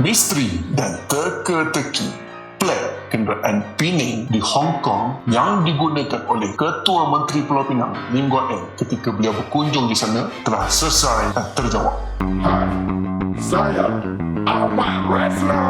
Misteri dan teka-teki Plek kenderaan Pining di Hong Kong yang digunakan oleh Ketua Menteri Pulau Pinang Lim Guan Eng ketika beliau berkunjung di sana telah selesai dan terjawab. Hai, saya Ahmad Wrestler.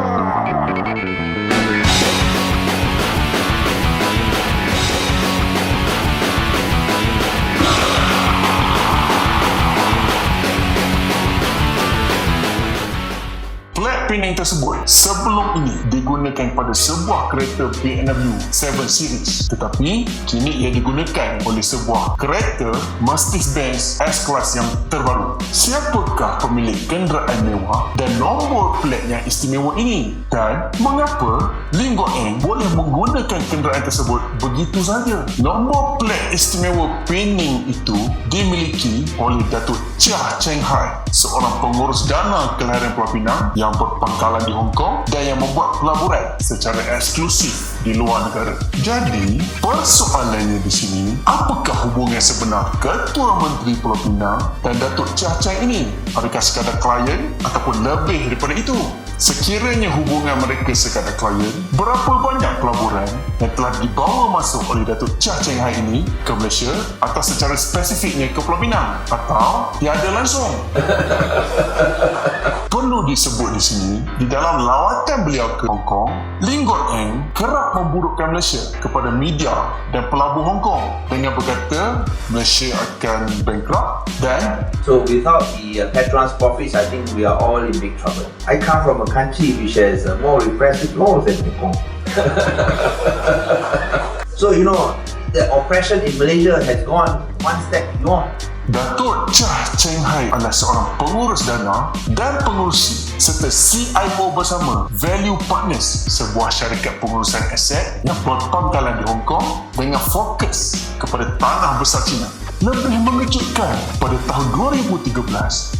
Penang tersebut sebelum ini digunakan pada sebuah kereta BMW 7 Series tetapi kini ia digunakan oleh sebuah kereta Mercedes-Benz S-Class yang terbaru. Siapakah pemilik kenderaan mewah dan nombor plek yang istimewa ini? Dan mengapa Guan Eng boleh menggunakan kenderaan tersebut begitu saja? Nombor plek istimewa Penang itu dimiliki oleh Datuk Chia Cheng Hai, seorang pengurus dana kelahiran Pulau Pinang yang berpangkalan di Hong Kong dan yang membuat pelaburan secara eksklusif di luar negara. Jadi, persoalannya di sini, apakah hubungan sebenar Ketua Menteri Pulau Pinang dan Datuk Chia Cheng ini? Adakah sekadar klien ataupun lebih daripada itu? Sekiranya hubungan mereka sekadar klien, berapa banyak pelaburan yang telah dibawa masuk oleh Datuk Chia Cheng Hai ini ke Malaysia atau secara spesifiknya ke Pulau Pinang atau tiada langsung? Perlu disebut di sini, di dalam lawatan beliau ke Hong Kong, Lim Guan Eng kerap memburukkan Malaysia kepada media dan pelabur Hong Kong dengan berkata Malaysia akan bankrupt dan So without the uh, Petron's profits, I think we are all in big trouble. I come from a country which has uh, more repressive laws than Hong Kong. so you know, the oppression in Malaysia has gone one step beyond. Datuk Chia Cheng Hai adalah seorang pengurus dana dan pengurusi serta CIO bersama Value Partners, sebuah syarikat pengurusan aset yang berpangkalan di Hong Kong dengan fokus kepada tanah besar China. Lebih mengejutkan, pada tahun 2013,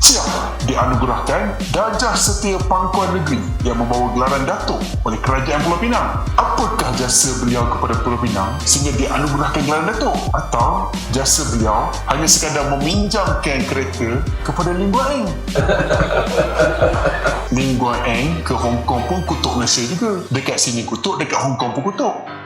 Chia dianugerahkan Darjah Setia Pangkuan Negeri yang membawa gelaran Datuk oleh Kerajaan Pulau Pinang. Apakah jasa beliau kepada Pulau Pinang sehingga dianugerahkan gelaran Datuk? Atau jasa beliau hanya sekadar meminjamkan kereta kepada Lim Guan Eng? Lim Guan Eng ke Hong Kong pun kutuk Malaysia juga. Dekat sini kutuk, dekat Hong Kong pun kutuk.